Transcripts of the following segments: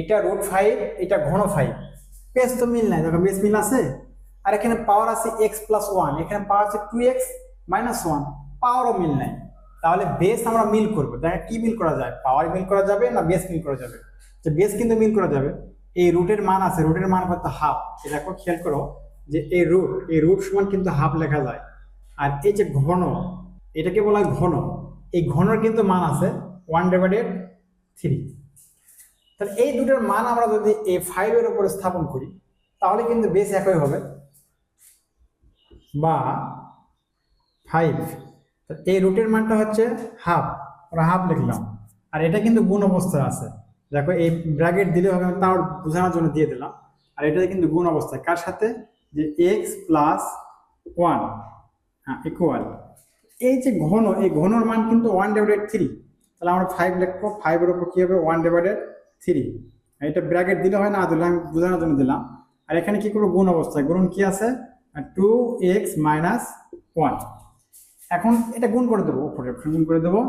এটা root five এটা ঘন ফাইভ বেশ তো মিল নাই, দেখো বেশ মিল আছে। আর এখানে পাওয়ার আছে এক্স প্লাস ওয়ান এখানে পাওয়ার আছে টু এক্স মাইনাস ওয়ান পাওয়ারও মিল নাই। তাহলে বেস আমরা মিল করব দেখা কি মিল করা যায়? পাওয়ার মিল করা যাবে না বেস মিল করা যাবে? তো বেস কিন্তু মিল করা যাবে। এই রুটের মান আছে রুটের মান কত হাফ দেখো, খেয়াল করো যে এই রুট এই রুট সমান কিন্তু হাফ লেখা যায়। আর এই যে ঘন, এটাকে বলা হয় ঘন। এই ঘনর কিন্তু মান আছে ওয়ান ডিভাইডেড থ্রি তাহলে এই দুটোর মান আমরা যদি এই ফাইভের উপরে স্থাপন করি, তাহলে কিন্তু বেশ একই হবে। বা ফাইভ এই রুটের মানটা হচ্ছে হাফ আমরা হাফ লিখলাম। আর এটা কিন্তু গুণ অবস্থায় আছে। দেখো এই ব্র্যাকেট দিলে হবে, আমি তাও বোঝানোর জন্য দিয়ে দিলাম। আর এটা কিন্তু গুণ অবস্থায় কার সাথে? যে এক্স প্লাস ওয়ান হ্যাঁ ইকুয়াল এই যে ঘন, এই ঘনর মান কিন্তু ওয়ান ডিভাইডেড থ্রি তাহলে আমরা ফাইভ লিখব। ফাইভের উপর কী হবে? One divided three. এটা ব্র্যাকেট দিলে হয় না দিলে আমি বোঝানোর জন্য দিলাম। আর এখানে কি করব? গুণ অবস্থায় গুণ কি আছে? টু এক্স মাইনাস ওয়ান এখন এটা গুণ করে দেবো উপরে গুণ করে দেবো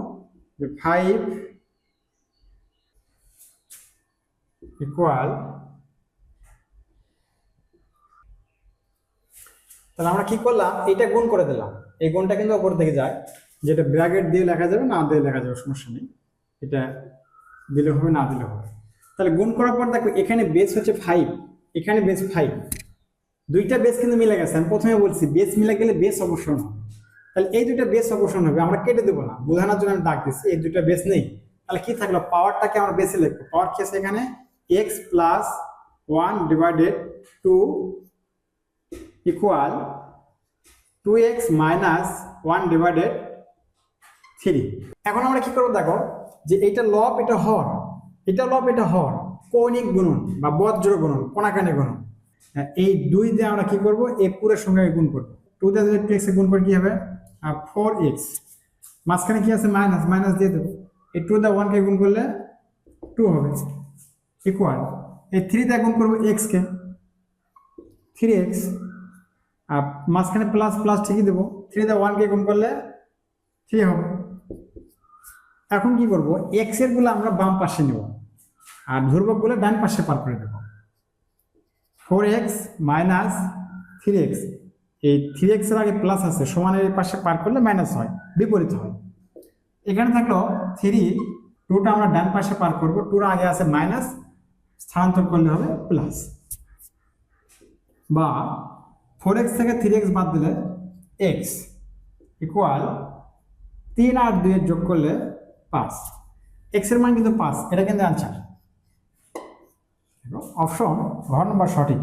যে ফাইভ ইকুয়াল তাহলে আমরা কি করলাম? এটা গুণ করে দিলাম। এই গুণটা কিন্তু উপর থেকে যায়। যেটা ব্র্যাকেট দিয়ে লেখা যাবে, না দিয়ে লেখা যাবে, সমস্যা নেই। এটা দিলে হবে, না দিলে হবে। তাহলে গুণ করার পর দেখো, এখানে বেস হচ্ছে ফাইভ এখানে বেস ফাইভ দুইটা বেস কিন্তু মিলে গেছে, আমি প্রথমে বলছি বেস মিলে গেলে বেস অবসরণ হবে। তাহলে এই দুইটা বেস অবসরণ হবে, আমরা কেটে দেবো না, বোঝানোর জন্য আমি ডাক দিচ্ছি, এই দুইটা বেস নেই। তাহলে কি থাকল পাওয়ারটাকে আমরা বেসে লিখব পাওয়ার কি আছে এখানে? X plus one divided two equal two X minus one divided three এখন আমরা কি করব দেখো, যে এটা লব এটা হর এটা লব এটা হর। কৌণিক গুণন বা বজ্র গুণন কোনাকানি গুণন। হ্যাঁ, এই দুই দিয়ে আমরা কি করব? এই পুরো সঙ্গে গুণ করব। টু দিয়ে এক্স গুণ করে কি হবে? ফোর এক্স মাঝখানে কি আছে? মাইনাস মাইনাস দিয়ে দেবো। এই টু দা ওয়ানকে গুণ করলে টু হবে। ইকুয়াল এই থ্রি দিয়ে গুণ করব এক্সকে থ্রি এক্স আর মাঝখানে প্লাস প্লাস ঠিকই দেবো। থ্রি দা ওয়ানকে গুণ করলে থ্রি হবে। এখন কি করব? এক্সেরগুলো আমরা বাম পাশে নেব আর ধ্রুবকগুলো ডান পাশে পার করে দেব। Four X minus three X এই থ্রি এক্সের আগে প্লাস আছে, সমানের পাশে পার করলে মাইনাস হয়, বিপরীত হয়। এখানে থাকল থ্রি টুটা আমরা ডান পাশে পার করব টুর আগে আছে মাইনাস স্থানান্তর করলে হবে প্লাস বা ফোর এক্স থেকে থ্রি এক্স বাদ দিলে এক্স ইকুয়াল তিন আর দুইয়ের যোগ করলে পাঁচ। এক্সের মান কিন্তু পাঁচ এটা কিন্তু অ্যান্সার অপশন ঘর নম্বর সঠিক।